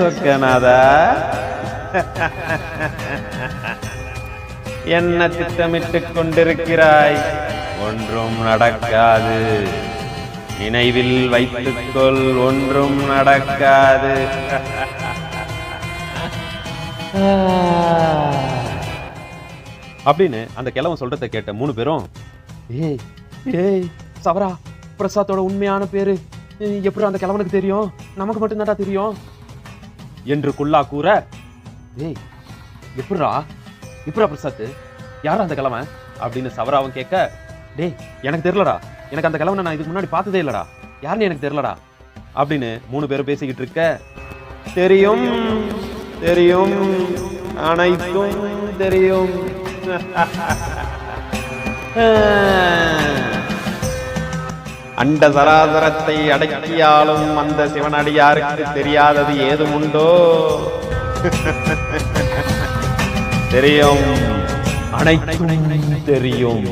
சொக்கநாதா என்ன திட்டமிட்டுக் கொண்டிருக்கிறாய்? ஒன்றும் நடக்காது. நினைவில் வைத்துக்கொள் ஒன்றும் நடக்காது. அப்படின்னு அந்த கிழவன் சொல்றத கேட்ட மூணு பேரும் ஏய் ஏய் சவரா பிரசாத்தோட உண்மையான பேரு. எப்படி அந்த கிழவனுக்கு தெரியும்? நமக்கு மட்டும் தெரியும். என்று குல்லா கூற ஏய் எப்படா எப்படா பிரசாத் யாரா அந்த கிழமை அப்படின்னு சவராவும் கேட்க டேய் எனக்கு தெரியலடா. எனக்கு அந்த கிழமை நான் இதுக்கு முன்னாடி பார்த்ததே இல்லடா. யாருன்னு எனக்கு தெரியலடா. அப்படின்னு மூணு பேரும் பேசிக்கிட்டு இருக்க தெரியும் தெரியும். அனைத்தும் தெரியும். அண்ட சராசரத்தை அடக்கியாலும் அந்த சிவனடியாருக்கு தெரியாதது ஏதும் உண்டோ தெரியும். அனைத்தும் தெரியும்.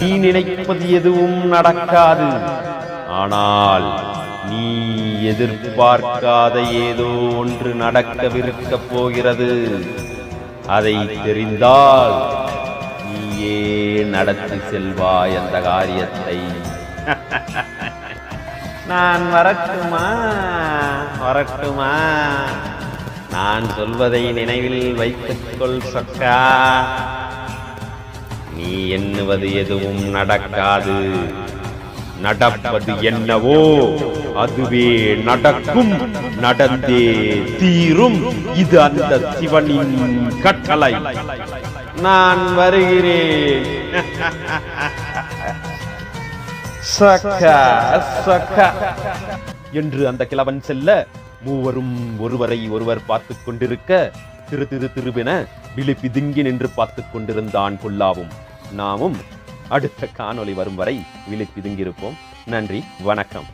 நீ நினைப்பது எதுவும் நடக்காது. ஆனால் நீ எதிர்பார்க்காத ஏதோ ஒன்று நடக்கவிருக்க போகிறது. அதை தெரிந்தால் நீயே நடத்தி செல்வாய் அந்த காரியத்தை. நான் வரட்டுமா? வரட்டுமா? நான் சொல்வதை நினைவில் வைத்துக்கொள் சக்கா. நீ எண்ணுவது எதுவும் நடக்காது. நடப்பது என்னவோ அதுவே நடக்கும். நடந்தே தீரும். இது அந்த சிவனின் கட்டளை. நான் வருகிறேன். என்று அந்த கிழவன் செல்ல மூவரும் ஒருவரை ஒருவர் பார்த்துக் கொண்டிருக்க திரு திரு திருவென விழி பிதுங்கி நின்று பார்த்துக் கொண்டிருந்தான் கொல்லாவும். நாமும் அடுத்த காணொளி வரும் வரை விழிப்பி திங்கியிருப்போம் நன்றி வணக்கம்.